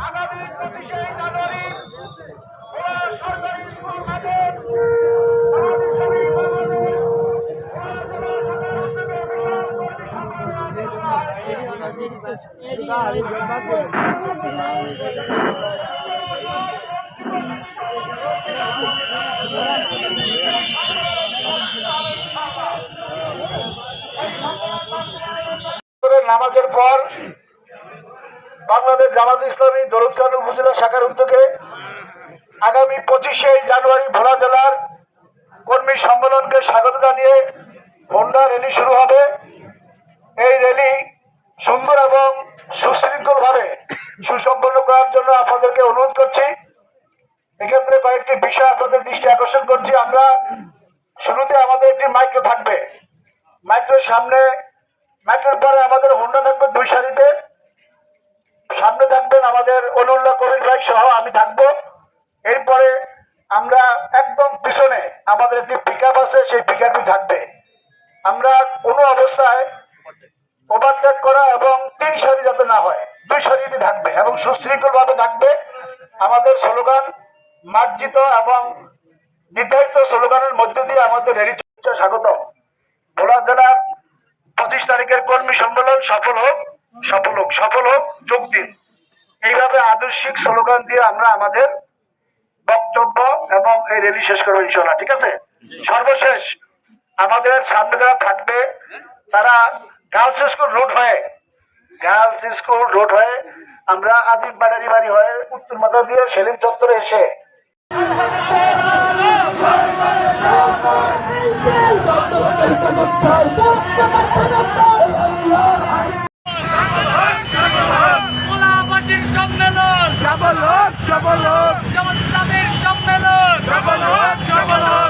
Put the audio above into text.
আগামী পঁচিশে জানুয়ারি ওরা সরকারি স্কুল মাঠে ফজরের নামাজের পর বাংলাদেশ জামাত ইসলামী দরুদখান উপজেলা শাখার উদ্যোগে আগামী পঁচিশে জানুয়ারি ভোলা জেলার কর্মী সম্মেলনকে স্বাগত জানিয়ে হোন্ডা র্যালি শুরু হবে। এই র্যালি সুন্দর এবং সুশৃঙ্খলভাবে সুসম্পন্ন করার জন্য আপনাদেরকে অনুরোধ করছি। এক্ষেত্রে কয়েকটি বিষয় আপনাদের দৃষ্টি আকর্ষণ করছি। আমরা শুরুতে আমাদের একটি মাইক্রো থাকবে। মাইক্রোর সামনে মাইক্রোর পরে আমাদের হোন্ডা থাকবে দুই সারিতে। সামনে থাকবেন আমাদের অনুল্লাহ কবির ভাই সহ আমি থাকব। এরপরে আমরা একদম পিছনে আমাদের একটি পিক আছে, সেই পিক থাকবে। আমরা কোনো অবস্থায় ওভারটেক করা এবং তিন সারি যাতে না হয়, দুই সারিতে থাকবে এবং সুশৃঙ্খল ভাবে থাকবে। আমাদের স্লোগান, মার্জিত এবং নির্ধারিত স্লোগানের মধ্যে দিয়ে আমাদের র্যালি চলছে, স্বাগতম। ভোলা জেলার পঁচিশ তারিখের কর্মী সম্মেলন সফল হোক সফল হোক সফল হোক, যোগ দিন। এইভাবে আদর্শিক স্লোগান দিয়ে আমরা আমাদের বক্তব্য এবং এই র্যালি শেষ করব ইনশাল্লাহ ঠিক আছে? সর্বশেষ, আমাদের সামনে যারা থাকবে, তারা গার্লস স্কুল রোড হয়ে। গার্লস স্কুল হয়ে আমরা আদিম বাড়ারি বাড়ি হয়ে উত্তর মাথা দিয়ে সেলিম চত্বরে এসে। সম্মেলন। সম্মেলন সম্মেলন